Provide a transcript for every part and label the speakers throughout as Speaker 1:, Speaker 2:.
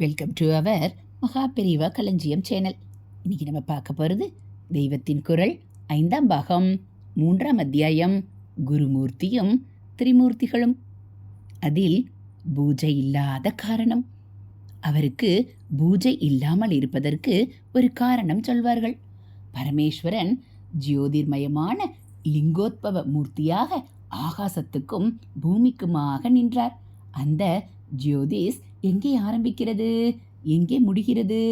Speaker 1: Welcome to our மகா பெரிவா களஞ்சியம் channel இன்னைக்கு நம்ம பார்க்க போகிறது தெய்வத்தின் குரல் ஐந்தாம் பாகம் மூன்றாம் அத்தியாயம் குருமூர்த்தியும் திரிமூர்த்திகளும். அதில் பூஜை இல்லாத காரணம். அவருக்கு பூஜை இல்லாமல் இருப்பதற்கு ஒரு காரணம் சொல்வார்கள். பரமேஸ்வரன் ஜோதிர்மயமான லிங்கோத்பவ மூர்த்தியாக ஆகாசத்துக்கும் பூமிக்குமாக நின்றார். அந்த ஜோதிஷ் எங்கே ஆரம்பிக்கிறது? எங்கே முடிகிறது?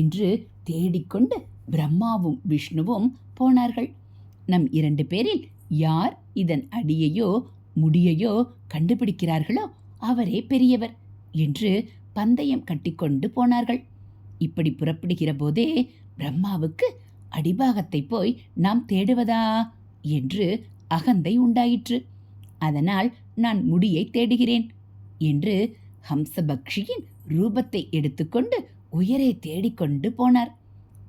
Speaker 1: என்று தேடிக்கொண்டு பிரம்மாவும் விஷ்ணுவும் போனார்கள். நம் இரண்டு பேரில் யார் இதன் அடியையோ முடியையோ கண்டுபிடிக்கிறார்களோ அவரே பெரியவர் என்று பந்தயம் கட்டிக்கொண்டு போனார்கள். இப்படி புறப்படுகிற போதே பிரம்மாவுக்கு அடிபாகத்தை போய் நாம் தேடுவதா? என்று அகந்தை உண்டாயிற்று. அதனால் நான் முடியை தேடுகிறேன் என்று ஹம்சபக்ஷியின் ரூபத்தை எடுத்துக்கொண்டு உயரை தேடிக்கொண்டு போனார்.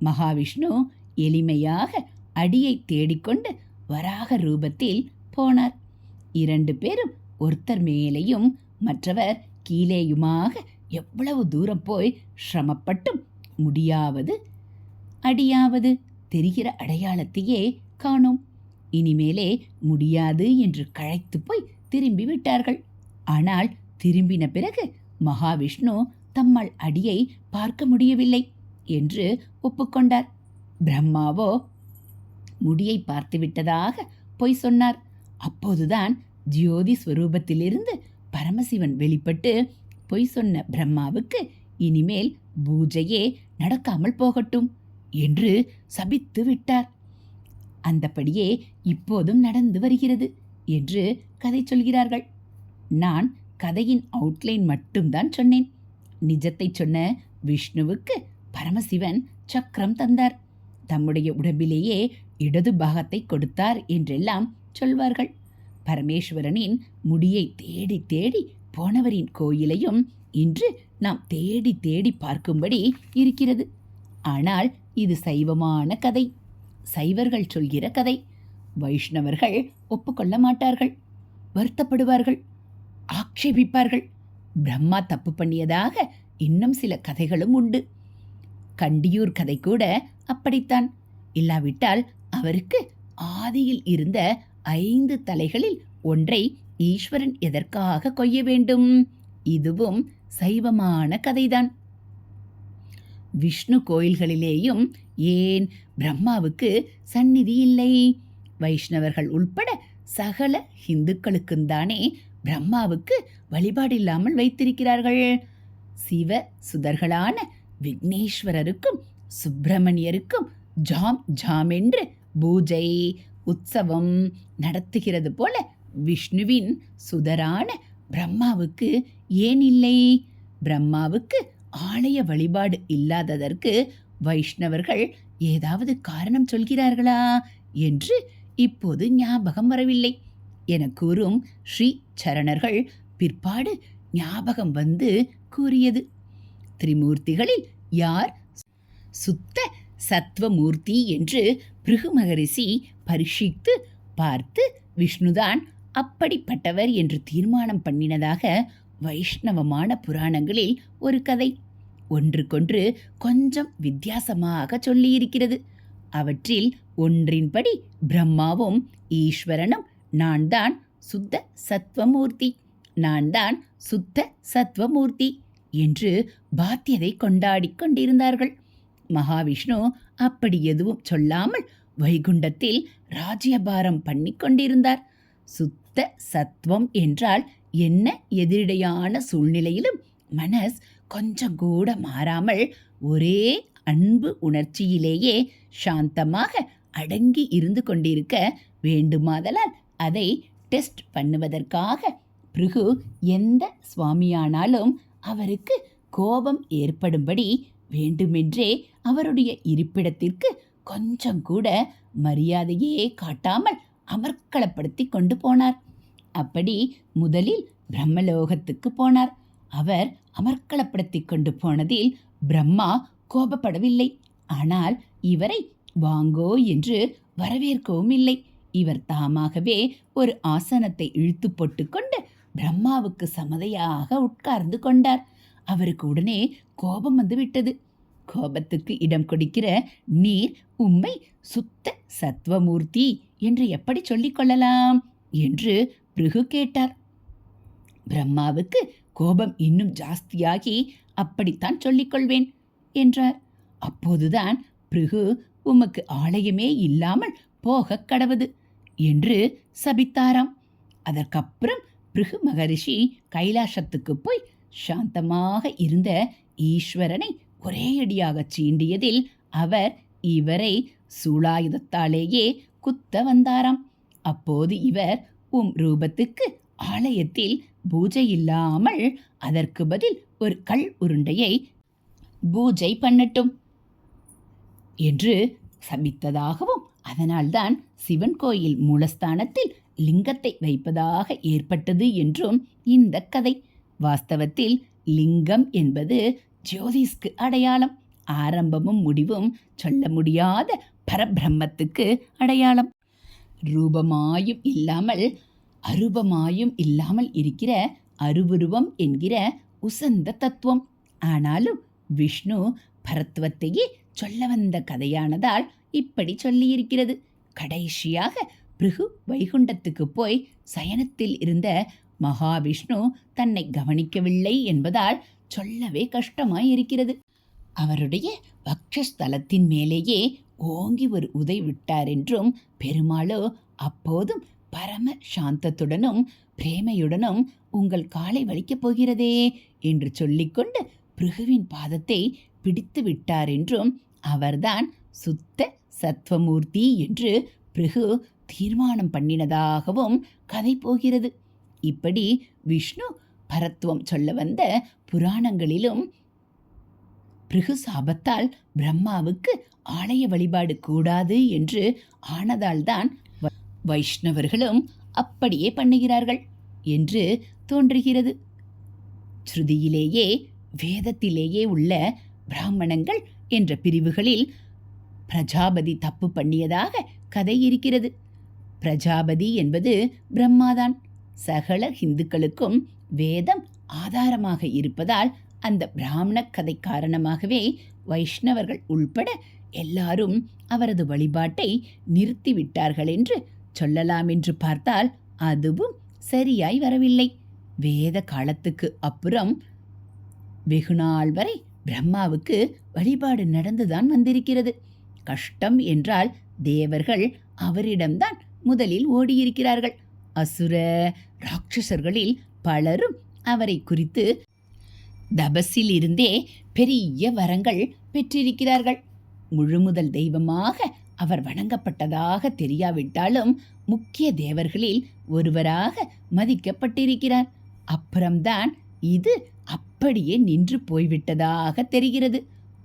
Speaker 1: மகாவிஷ்ணு எளிமையாக அடியை தேடிக்கொண்டு வராக ரூபத்தில் போனார். இரண்டு பேரும் ஒருத்தர் மேலேயும் மற்றவர் கீழேயுமாக எவ்வளவு தூரம் போய் சிரமப்பட்டும் முடியாவது அடியாவது தெரிகிற அடையாளத்தையே காணோம். இனிமேலே முடியாது என்று கழைத்து போய் திரும்பி விட்டார்கள். ஆனால் திரும்பின பிறகு மகாவிஷ்ணு தம்மால் அடியை பார்க்க முடியவில்லை என்று ஒப்புக்கொண்டார். பிரம்மாவோ முடியை பார்த்துவிட்டதாக பொய் சொன்னார். அப்போதுதான் ஜோதி ஸ்வரூபத்திலிருந்து பரமசிவன் வெளிப்பட்டு பொய் சொன்ன பிரம்மாவுக்கு இனிமேல் பூஜையே நடக்காமல் போகட்டும் என்று சபித்து விட்டார். அந்தபடியே இப்போதும் நடந்து வருகிறது என்று கதை சொல்கிறார்கள். நான் கதையின் அவுட்லைன் மட்டும்தான் சொன்னேன். நிஜத்தை சொன்ன விஷ்ணுவுக்கு பரமசிவன் சக்கரம் தந்தார். தம்முடைய உடம்பிலேயே இடது பாகத்தை கொடுத்தார் என்றெல்லாம் சொல்வார்கள். பரமேஸ்வரனின் முடியை தேடி தேடி போனவரின் கோயிலையும் இன்று நாம் தேடி தேடி பார்க்கும்படி இருக்கிறது. ஆனால் இது சைவமான கதை. சைவர்கள் சொல்கிற கதை. வைஷ்ணவர்கள் ஒப்புக்கொள்ள மாட்டார்கள். வருத்தப்படுவார்கள். ஆக்ஷேபிப்பார்கள். பிரம்மா தப்பு பண்ணியதாக இன்னும் சில கதைகளும் உண்டு. கண்டியூர் கதை கூட அப்படித்தான். இல்லாவிட்டால் அவருக்கு ஆதியில் இருந்த ஐந்து தலைகளில் ஒன்றை ஈஸ்வரன் எதற்காக கொய்ய வேண்டும்? இதுவும் சைவமான கதைதான். விஷ்ணு கோயில்களிலேயும் ஏன் பிரம்மாவுக்கு சந்நிதி இல்லை? வைஷ்ணவர்கள் உள்பட சகல இந்துக்களுக்கும் தானே பிரம்மாவுக்கு வழிபாடில்லாமல் வைத்திருக்கிறார்கள். சிவ சுதர்களான விக்னேஸ்வரருக்கும் சுப்பிரமணியருக்கும் ஜாம் ஜாம் என்று பூஜை உற்சவம் நடத்துகிறது போல விஷ்ணுவின் சுதரான பிரம்மாவுக்கு ஏன் இல்லை? பிரம்மாவுக்கு ஆலய வழிபாடு இல்லாததற்கு வைஷ்ணவர்கள் ஏதாவது காரணம் சொல்கிறார்களா? என்று இப்போது ஞாபகம் வரவில்லை. என கூறும் ஸ்ரீ சரணர்கள் பிற்பாடு ஞாபகம் வந்து கூறியது. திரிமூர்த்திகளில் யார்? சுத்த சத்வமூர்த்தி என்று பிருகு மகரிஷி பரிசித்து பார்த்து விஷ்ணுதான் அப்படிப்பட்டவர் என்று தீர்மானம் பண்ணினதாக வைஷ்ணவமான புராணங்களில் ஒரு கதை. ஒன்றுக்கொன்று கொஞ்சம் வித்தியாசமாக சொல்லியிருக்கிறது. அவற்றில் ஒன்றின்படி பிரம்மாவும் ஈஸ்வரனும் நான் தான் சுத்த சத்வமூர்த்தி நான் தான் சுத்த சத்வமூர்த்தி என்று பாத்தியதை கொண்டாடிக் கொண்டிருந்தார்கள். மகாவிஷ்ணு அப்படி எதுவும் சொல்லாமல் வைகுண்டத்தில் ராஜ்யபாரம் பண்ணி கொண்டிருந்தார். சுத்த சத்வம் என்றால் என்ன? எதிரிடையான சூழ்நிலையிலும் மனஸ் கொஞ்சம் கூட மாறாமல் ஒரே அன்பு உணர்ச்சியிலேயே சாந்தமாக அடங்கி இருந்து கொண்டிருக்க வேண்டுமாதலால் அதை டெஸ்ட் பண்ணுவதற்காக பிருகு எந்த சுவாமியானாலும் அவருக்கு கோபம் ஏற்படும்படி வேண்டுமென்றே அவருடைய இருப்பிடத்திற்கு கொஞ்சம் கூட மரியாதையே காட்டாமல் அமர்க்களப்படுத்தி கொண்டு போனார். அப்படி முதலில் பிரம்மலோகத்துக்கு போனார். அவர் அமர்க்களப்படுத்தி கொண்டு போனதில் பிரம்மா கோபப்படவில்லை. ஆனால் இவரை வாங்கோ என்று வரவேற்கவும் இல்லை. இவர் தாமாகவே ஒரு ஆசனத்தை இழுத்து போட்டுக்கொண்டு பிரம்மாவுக்கு சமதையாக உட்கார்ந்து கொண்டார். அவருக்கு உடனே கோபம் வந்து விட்டது. கோபத்துக்கு இடம் கொடுக்கிற நீர் உம்மை சுத்த சத்வமூர்த்தி என்று எப்படி சொல்லிக் கொள்ளலாம் என்று பிருகு கேட்டார். பிரம்மாவுக்கு கோபம் இன்னும் ஜாஸ்தியாகி அப்படித்தான் சொல்லிக் கொள்வேன் என்றார். அப்போதுதான் பிருகு உமக்கு ஆலயமே இல்லாமல் போகக் கடவுது. என்று சபித்தாராம். அதற்கப்புறம் பிருகு மகரிஷி கைலாசத்துக்கு போய் சாந்தமாக இருந்த ஈஸ்வரனை ஒரேயடியாக சீண்டியதில் அவர் இவரை சூளாயுதத்தாலேயே குத்த வந்தாராம். அப்போது இவர் உம் ரூபத்துக்கு ஆலயத்தில் பூஜை இல்லாமல் அதற்கு பதில் ஒரு கல் உருண்டையை பூஜை பண்ணட்டும் என்று சபித்ததாகவும் அதனால்தான் சிவன் கோயில் மூலஸ்தானத்தில் லிங்கத்தை வைப்பதாக ஏற்பட்டது என்றும் இந்த கதை. வாஸ்தவத்தில் லிங்கம் என்பது ஜோதிஸ்க்கு அடையாளம். ஆரம்பமும் முடிவும் சொல்ல முடியாத பரபிரம்மத்துக்கு அடையாளம். ரூபமாயும் இல்லாமல் அரூபமாயும் இல்லாமல் இருக்கிற அருவுருவம் என்கிற உசந்த தத்துவம். ஆனாலும் விஷ்ணு பரத்துவத்தையே சொல்ல வந்த கதையானதால் இப்படி சொல்லியிருக்கிறது. கடைசியாக பிருகு வைகுண்டத்துக்கு போய் சயனத்தில் இருந்த மகாவிஷ்ணு தன்னை கவனிக்கவில்லை என்பதால் சொல்லவே கஷ்டமாய் இருக்கிறது அவருடைய வக்ஷஸ்தலத்தின் மேலேயே ஓங்கி ஒரு உதை விட்டார் என்றும் பெருமாளோ அப்போதும் பரம சாந்தத்துடனும் பிரேமையுடனும் உங்கள் காலை வலிக்கப் போகிறதே என்று சொல்லிக்கொண்டு பிருகுவின் பாதத்தை பிடித்து விட்டார் என்றும் அவர்தான் சுத்த சத்வமூர்த்தி என்று பிருகு தீர்மானம் பண்ணினதாகவும் கதை போகிறது. இப்படி விஷ்ணு பரத்துவம் சொல்ல வந்த புராணங்களிலும் பிருகு சாபத்தால் பிரம்மாவுக்கு ஆலய வழிபாடு கூடாது என்று ஆனதால்தான் வைஷ்ணவர்களும் அப்படியே பண்ணுகிறார்கள் என்று தோன்றுகிறது. ஸ்ருதியிலேயே வேதத்திலேயே உள்ள பிராமணங்கள் என்ற பிரிவுகளில் பிரஜாபதி தப்பு பண்ணியதாக கதை இருக்கிறது. பிரஜாபதி என்பது பிரம்மாதான். சகல ஹிந்துக்களுக்கும் வேதம் ஆதாரமாக இருப்பதால் அந்த பிராமண கதை காரணமாகவே வைஷ்ணவர்கள் உள்பட எல்லாரும் அவரது வழிபாட்டை நிறுத்திவிட்டார்கள் என்று சொல்லலாம் என்று பார்த்தால் அதுவும் சரியாய் வரவில்லை. வேத காலத்துக்கு அப்புறம் வெகுநாள் வரை பிரம்மாவுக்கு வழிபாடு நடந்துதான் வந்திருக்கிறது. கஷ்டம் என்றால் தேவர்கள் அவரிடம்தான் முதலில் ஓடியிருக்கிறார்கள். அசுர ராட்சசர்களில் பலரும் அவரை குறித்து தபஸில் இருந்தே பெரிய வரங்கள் பெற்றிருக்கிறார்கள். முழுமுதல் தெய்வமாக அவர் வணங்கப்பட்டதாக தெரியாவிட்டாலும் முக்கிய தேவர்களில் ஒருவராக மதிக்கப்பட்டிருக்கிறார். அப்புறம்தான் இது அப்படியே நின்று போய்விட்டதாக தெரிகிறது.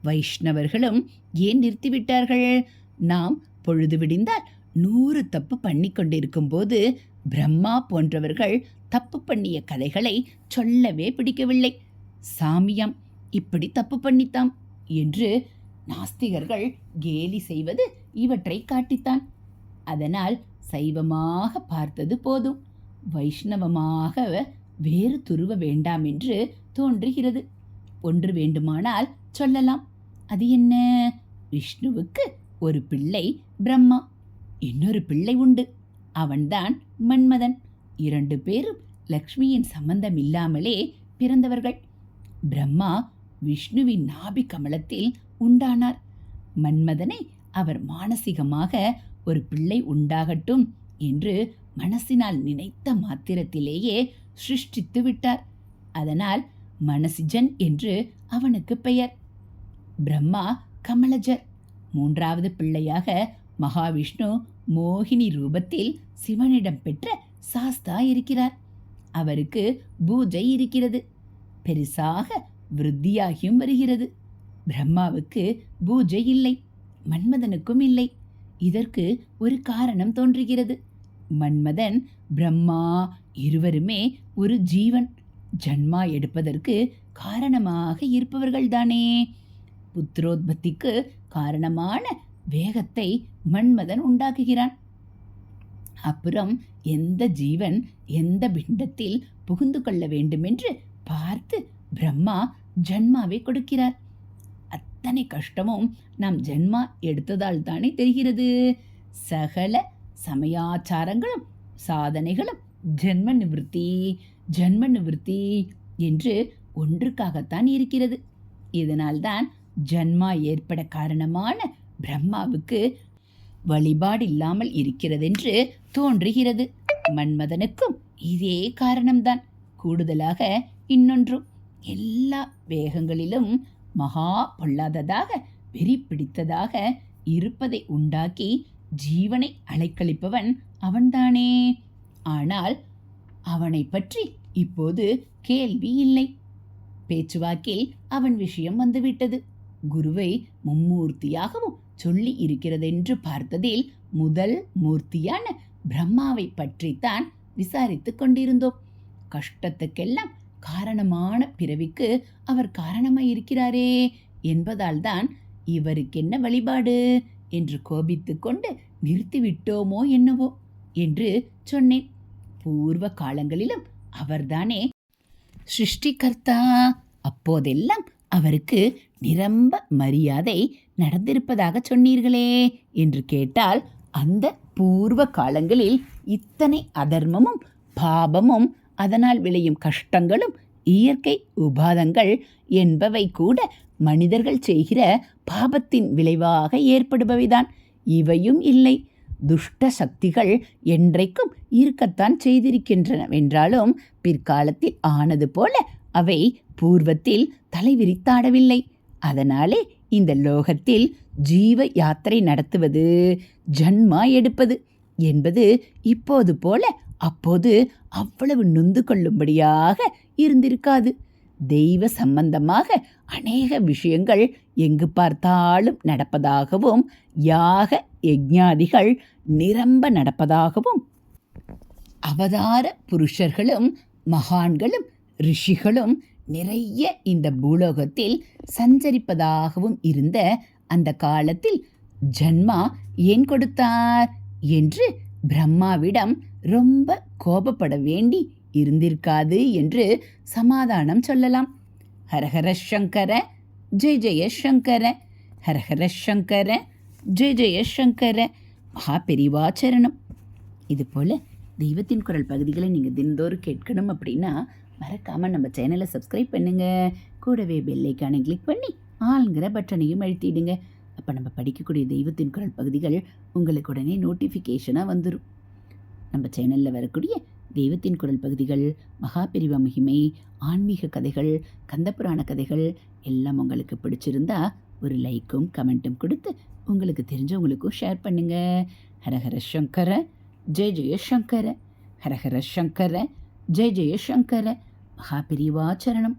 Speaker 1: வைஷ்ணவர்களும் ஏன் நிறுத்திவிட்டார்கள்? நாம் பொழுது விடிந்தால் நூறு தப்பு பண்ணி கொண்டிருக்கும் போது பிரம்மா போன்றவர்கள் தப்பு பண்ணிய கதைகளை சொல்லவே பிடிக்கவில்லை. சாமியாம் இப்படி தப்பு பண்ணித்தாம் என்று நாஸ்திகர்கள் கேலி செய்வது இவற்றை காட்டித்தான். அதனால் சைவமாக பார்த்தது போதும். வைஷ்ணவமாக வேறு துருவ வேண்டாம் என்று தோன்றுகிறது. ஒன்று வேண்டுமானால் சொல்லலாம். அது என்ன? விஷ்ணுவுக்கு ஒரு பிள்ளை பிரம்மா. இன்னொரு பிள்ளை உண்டு. அவன்தான் மன்மதன். இரண்டு பேரும் லக்ஷ்மியின் சம்பந்தம் இல்லாமலே பிறந்தவர்கள். பிரம்மா விஷ்ணுவின் நாபி கமலத்தில் உண்டானார். மன்மதனை அவர் மானசீகமாக ஒரு பிள்ளை உண்டாகட்டும் என்று மனசினால் நினைத்த மாத்திரத்திலேயே சிருஷ்டித்து விட்டார் அதனால் மனசிஜன் என்று அவனுக்கு பெயர். பிரம்மா கமலஜர். மூன்றாவது பிள்ளையாக மகாவிஷ்ணு மோகினி ரூபத்தில் சிவனிடம் பெற்ற சாஸ்தா இருக்கிறார். அவருக்கு பூஜை இருக்கிறது. பெரிசாக விருத்தியாகியும் வருகிறது. பிரம்மாவுக்கு பூஜை இல்லை மன்மதனுக்கும் இல்லை. இதற்கு ஒரு காரணம் தோன்றுகிறது. மன்மதன் பிரம்மா இருவருமே ஒரு ஜீவன். ஜன்மா எடுப்பதற்கு காரணமாக இருப்பவர்கள்தானே. புத்திரோத்பத்திக்கு காரணமான வேகத்தை மன்மதன் உண்டாக்குகிறான். அப்புறம் எந்த ஜீவன் எந்த பிண்டத்தில் புகுந்து கொள்ள வேண்டுமென்று பார்த்து பிரம்மா ஜன்மாவை கொடுக்கிறார். அத்தனை கஷ்டமும் நாம் ஜென்மா எடுத்ததால் தானே தெரிகிறது. சகல சமயாச்சாரங்களும் சாதனைகளும் ஜென்ம நிவிருத்தி ஜென்ம நிவிருத்தி என்று ஒன்றுக்காகத்தான் இருக்கிறது. இதனால்தான் ஜன்மா ஏற்பட காரணமான பிரம்மாவுக்கு வழிபாடு இல்லாமல் இருக்கிறதென்று தோன்றுகிறது. மன்மதனுக்கும் இதே காரணம்தான். கூடுதலாக இன்னொன்றும். எல்லா வேகங்களிலும் மகா பொல்லாததாக வெறி பிடித்ததாக இருப்பதை உண்டாக்கி ஜீவனை அலைக்கழிப்பவன் அவன்தானே. ஆனால் அவனை பற்றி இப்போது கேள்வி இல்லை. பேச்சுவாக்கில் அவன் விஷயம் வந்துவிட்டது. குருவை மும்மூர்த்தியாகவும் சொல்லி இருக்கிறதென்று பார்த்ததில் முதல் மூர்த்தியான பிரம்மாவை பற்றித்தான் விசாரித்துக் கொண்டிருந்தோம். கஷ்டத்துக்கெல்லாம் காரணமான பிறவிக்கு அவர் காரணமாய் இருக்கிறாரே என்பதால்தான் இவருக்கென்ன வழிபாடு என்று கோபித்து கொண்டு நிறுத்திவிட்டோமோ என்னவோ என்று சொன்னேன். பூர்வ காலங்களிலும் அவர்தானே சிருஷ்டிகர்த்தா அப்போதெல்லாம் அவருக்கு நிரம்ப மரியாதை நடந்திருப்பதாக சொன்னீர்களே என்று கேட்டால் அந்த பூர்வ காலங்களில் இத்தனை அதர்மமும் பாபமும் அதனால் விளையும் கஷ்டங்களும் இயற்கை உபாதங்கள் என்பவை கூட மனிதர்கள் செய்கிற பாபத்தின் விளைவாக ஏற்படுபவைதான். இவையும் இல்லை. துஷ்ட சக்திகள் என்றைக்கும் இருக்கத்தான் செய்திருக்கின்றனவென்றாலும் பிற்காலத்தில் ஆனது போல அவை பூர்வத்தில் தலைவிரித்தாடவில்லை. அதனாலே இந்த லோகத்தில் ஜீவ யாத்திரை நடத்துவது ஜன்மா எடுப்பது என்பது இப்போது போல அப்போது அவ்வளவு நொந்து கொள்ளும்படியாக இருந்திருக்காது. தெய்வ சம்பந்தமாக அநேக விஷயங்கள் எங்கு பார்த்தாலும் நடப்பதாகவும் யாக யஜ்ஞாதிகள் நிரம்ப நடப்பதாகவும் அவதார புருஷர்களும் மகான்களும் ரிஷிகளும் நிறைய இந்த பூலோகத்தில் சஞ்சரிப்பதாகவும் இருந்த அந்த காலத்தில் ஜன்மா ஏன் கொடுத்தார் என்று பிரம்மாவிடம் ரொம்ப கோபப்பட வேண்டி இருந்திருக்காது என்று சமாதானம் சொல்லலாம். ஹரஹர சங்கர ஜெய ஜெய சங்கர ஹரஹர சங்கர ஜெய ஜெய சங்கர மகா பெரிவாச்சரணம் இது போல் தெய்வத்தின் குரல் பகுதிகளை நீங்கள் தினந்தோறும் கேட்கணும் அப்படின்னா மறக்காமல் நம்ம சேனலை சப்ஸ்கிரைப் பண்ணுங்கள் கூடவே பெல்லைக்கானை கிளிக் பண்ணி ஆளுங்கிற பட்டனையும் அழுத்திடுங்க. அப்போ நம்ம படிக்கக்கூடிய தெய்வத்தின் குரல் பகுதிகள் உங்களுக்கு உடனே நோட்டிஃபிகேஷனாக வந்துடும் நம்ம சேனலில் வரக்கூடிய தெய்வத்தின் குரல் பகுதிகள் மகாபிரிவ மகிமை ஆன்மீக கதைகள் கந்தபுராண கதைகள் எல்லாம் உங்களுக்கு பிடிச்சிருந்தா ஒரு லைக்கும் கமெண்ட்டும் கொடுத்து உங்களுக்கு தெரிஞ்சவங்களுக்கும் ஷேர் பண்ணுங்க. ஹரஹர சங்கர ஜெய ஜெய சங்கர ஹரஹர சங்கர ஜெய ஜெய சங்கர மகாபெரிவாச்சரணம்